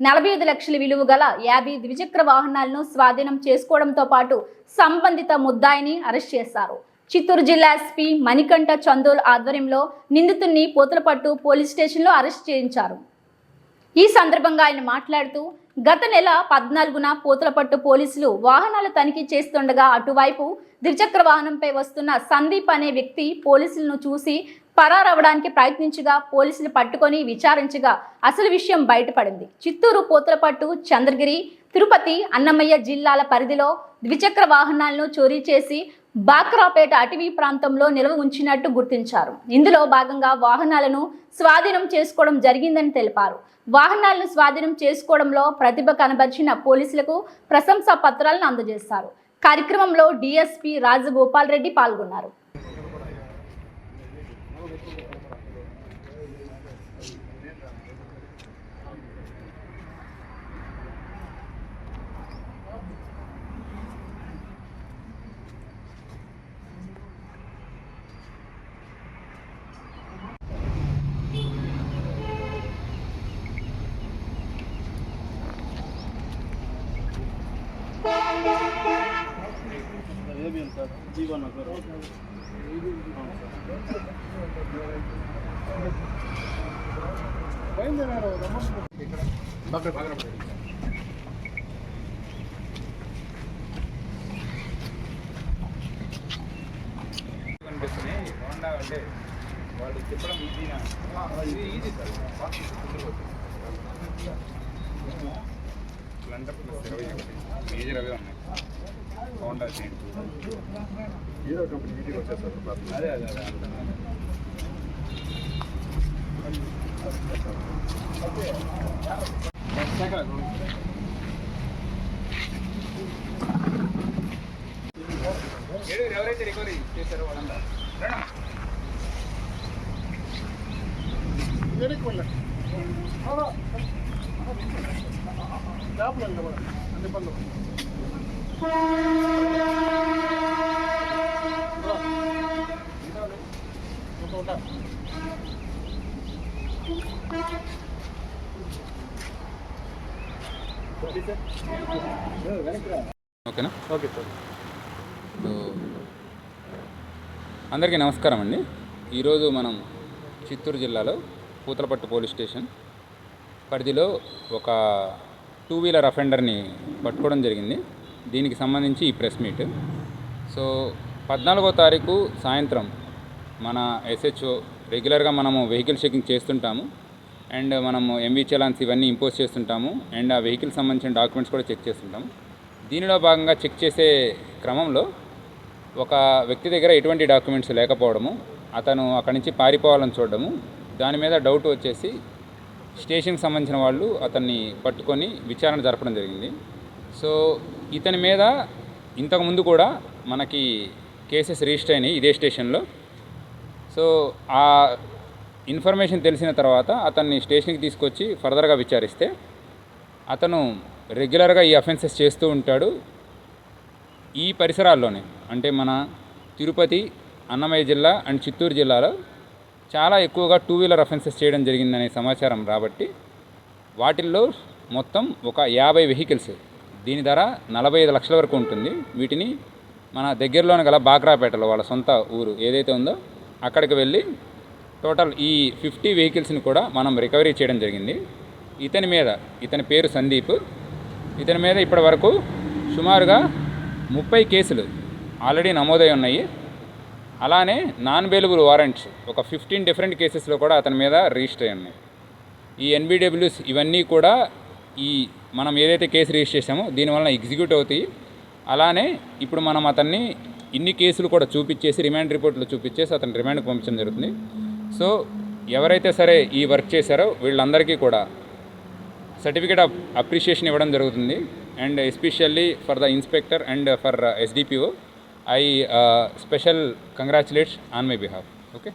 నలభై ఐదు లక్షల విలువ గల యాభై ద్విచక్ర వాహనాలను స్వాధీనం చేసుకోవడంతో పాటు సంబంధిత ముద్దాయిని అరెస్ట్ చేశారు. చిత్తూరు జిల్లా ఎస్పీ మణికంఠ చందోల్ ఆధ్వర్యంలో నిందితుడిని పూతలపట్టు పోలీస్ స్టేషన్లో అరెస్ట్ చేయించారు. ఈ సందర్భంగా ఆయన మాట్లాడుతూ గత నెల పద్నాలుగున పూతలపట్టు పోలీసులు వాహనాల తనిఖీ చేస్తుండగా అటువైపు ద్విచక్ర వాహనంపై వస్తున్న సందీప్ అనే వ్యక్తి పోలీసులను చూసి పరారవడానికి ప్రయత్నించగా పోలీసులు పట్టుకొని విచారించగా అసలు విషయం బయటపడింది. చిత్తూరు పూతలపట్టు చంద్రగిరి తిరుపతి అన్నమయ్య జిల్లాల పరిధిలో ద్విచక్ర వాహనాలను చోరీ చేసి బాక్రాపేట అటవీ ప్రాంతంలో నిల్వ ఉంచినట్టు గుర్తించారు. ఇందులో భాగంగా వాహనాలను స్వాధీనం చేసుకోవడం జరిగిందని తెలిపారు. వాహనాలను స్వాధీనం చేసుకోవడంలో ప్రతిభ కనబరిచిన పోలీసులకు ప్రశంసా పత్రాలను అందజేశారు. కార్యక్రమంలో డిఎస్పీ రాజగోపాల్ రెడ్డి పాల్గొన్నారు. Arabian sir. జీవన్ నగర్ కనిపిస్తున్నాయి హోండా అంటే వాళ్ళు చెప్పడం ఈజీనా ఇది ఈజీ సార్ స్ప్లెండర్ ప్లస్ ఇరవై ఒకటి. మేజర్ అవే ఉన్నాయి హోండా చేయండి హీరో కంపెనీ ఈజీగా వచ్చేస్తారు అదే అదే అదే ఏడు ఎవరైతే రికవరీ చేశారో వాళ్ళంతా రండి. ఓకేనా? Okay sir. అందరికీ నమస్కారం అండి. ఈరోజు మనం చిత్తూరు జిల్లాలో పూతలపట్టు పోలీస్ స్టేషన్ పరిధిలో ఒక టూ వీలర్ అఫెండర్ని పట్టుకోవడం జరిగింది. దీనికి సంబంధించి ఈ ప్రెస్ మీట్. సో పద్నాలుగో తారీఖు సాయంత్రం మన ఎస్హెచ్ఓ రెగ్యులర్గా మనము వెహికల్ చెకింగ్ చేస్తుంటాము. అండ్ మనము ఎంవీ చలాన్స్ ఇవన్నీ ఇంపోజ్ చేస్తుంటాము. అండ్ ఆ వెహికల్ సంబంధించిన డాక్యుమెంట్స్ కూడా చెక్ చేస్తుంటాము. దీనిలో భాగంగా చెక్ చేసే క్రమంలో ఒక వ్యక్తి దగ్గర ఎటువంటి డాక్యుమెంట్స్ లేకపోవడము అతను అక్కడి నుంచి పారిపోవాలని చూడడము దాని మీద డౌట్ వచ్చేసి స్టేషన్కి సంబంధించిన వాళ్ళు అతన్ని పట్టుకొని విచారణ జరపడం జరిగింది. సో ఇతని మీద ఇంతకుముందు కూడా మనకి కేసెస్ రిజిస్టర్ అయినాయి ఇదే స్టేషన్లో. సో ఆ ఇన్ఫర్మేషన్ తెలిసిన తర్వాత అతన్ని స్టేషన్కి తీసుకొచ్చి ఫర్దర్గా విచారిస్తే అతను రెగ్యులర్గా ఈ అఫెన్సెస్ చేస్తూ ఉంటాడు. ఈ పరిసరాల్లోనే అంటే మన తిరుపతి అన్నమయ్య జిల్లా అండ్ చిత్తూరు జిల్లాలో చాలా ఎక్కువగా టూ వీలర్ అఫెన్సెస్ చేయడం జరిగిందనే సమాచారం రాబట్టి వాటిల్లో మొత్తం ఒక యాభై వెహికల్స్ దీని ధర నలభై ఐదు లక్షల వరకు ఉంటుంది. వీటిని మన దగ్గరలోనే గల బాక్రాపేటలో వాళ్ళ సొంత ఊరు ఏదైతే ఉందో అక్కడికి వెళ్ళి టోటల్ ఈ ఫిఫ్టీ వెహికల్స్ని కూడా మనం రికవరీ చేయడం జరిగింది. ఇతని మీద ఇతని పేరు సందీప్. ఇతని మీద ఇప్పటి వరకు సుమారుగా ముప్పై కేసులు ఆల్రెడీ నమోదై ఉన్నాయి. అలానే నాన్ బెయిలబుల్ వారెంట్స్ ఒక ఫిఫ్టీన్ డిఫరెంట్ కేసెస్లో కూడా అతని మీద రిజిస్టర్ అయి ఉన్నాయి. ఈ ఎన్బిడబ్ల్యూస్ ఇవన్నీ కూడా ఈ మనం ఏదైతే కేసు రిజిస్టర్ చేసామో దీనివల్ల ఎగ్జిక్యూట్ అవుతాయి. అలానే ఇప్పుడు మనం అతన్ని ఇన్ని కేసులు కూడా చూపించేసి రిమాండ్ రిపోర్ట్లు చూపించేసి అతను రిమాండ్ పంపించడం జరుగుతుంది. సో ఎవరైతే సరే ఈ వర్క్ చేశారో వీళ్ళందరికీ కూడా సర్టిఫికేట్ ఆఫ్ అప్రిషియేషన్ ఇవ్వడం జరుగుతుంది. And especially for the inspector and for SDPO I special congratulates on my behalf. Okay?